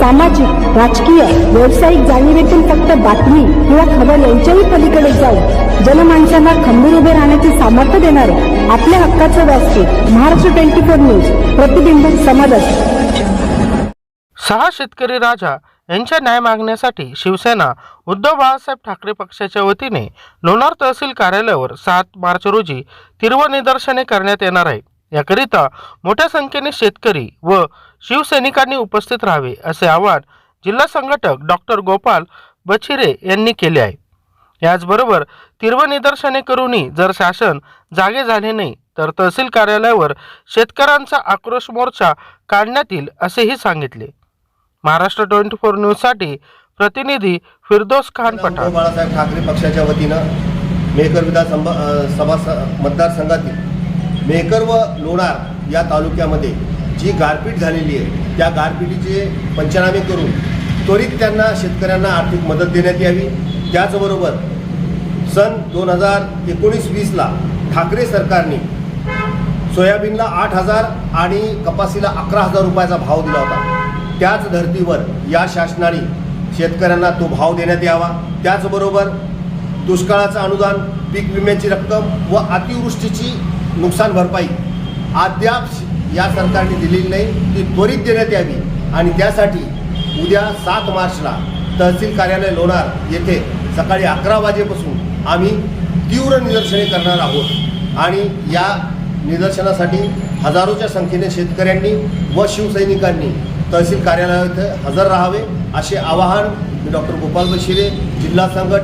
सामाजिक राजकीय व्यावसायिक जाणीवेतून फक्त बातमी किंवा खबर यांच्याही पलीकडे जाऊन जनमानसांना खंबीर उभे राहण्याचे सामर्थ्य देणारे आपल्या हक्काचं व्यासपीठ महाराष्ट्र ट्वेंटी फोर न्यूज प्रतिबिंब समाजाचे. सहा शेतकरी राजा यांच्या न्याय मागण्यासाठी शिवसेना उद्धव बाळासाहेब ठाकरे पक्षाच्या वतीने लोणार तहसील कार्यालयावर सात मार्च रोजी तीव्र निदर्शने करण्यात येणार आहे. याकरिता मोठ्या संख्येने शेतकरी व शिवसैनिकांनी उपस्थित राहावे असे आवाहन जिल्हा संघटक डॉक्टर गोपाल बछिरे यांनी केले आहे. याचबरोबर तीव्र निदर्शने करूनही जर शासन जागे झाले नाही तर तहसील कार्यालयावर शेतकऱ्यांचा आक्रोश मोर्चा काढण्यात येईल असेही सांगितले. महाराष्ट्र ट्वेंटी फोर न्यूजसाठी प्रतिनिधी फिरदोस खान पठाण. बाळासाहेब ठाकरे पक्षाच्या वतीनं मेहकर विधानसभा सभा मतदारसंघातील मेहकर व लोणार या तालुक्यामध्ये जी गारपीट झालेली आहे त्या गारपिटीचे पंचनामे करून त्वरित त्यांना शेतकऱ्यांना आर्थिक मदत देण्यात यावी. त्याचबरोबर सन दोन हजार एकोणीस वीसला ठाकरे सरकारने सोयाबीनला आठ हजार आणि कपासीला अकरा हजार रुपयाचा भाव दिला होता. त्याच धर्तीवर या शासनाने शेतकऱ्यांना तो भाव देण्यात यावा. त्याचबरोबर दुष्काळाचं अनुदान पीक विम्याची रक्कम व अतिवृष्टीची नुकसान भरपाई अद्याप या सरकारने दिलेली नाही. ती त्वरित देण्यात यावी आणि त्यासाठी उद्या सात मार्चला तहसील कार्यालय लोणार येथे सकाळी अकरा वाजेपासून आम्ही तीव्र निदर्शने करणार आहोत. आणि या निदर्शनासाठी हजारोच्या संख्येने शेतकऱ्यांनी व शिवसैनिकांनी तहसील कार्यालयात हजर राहावे असे आवाहन डॉक्टर गोपाल बशिरे जिल्हा संघट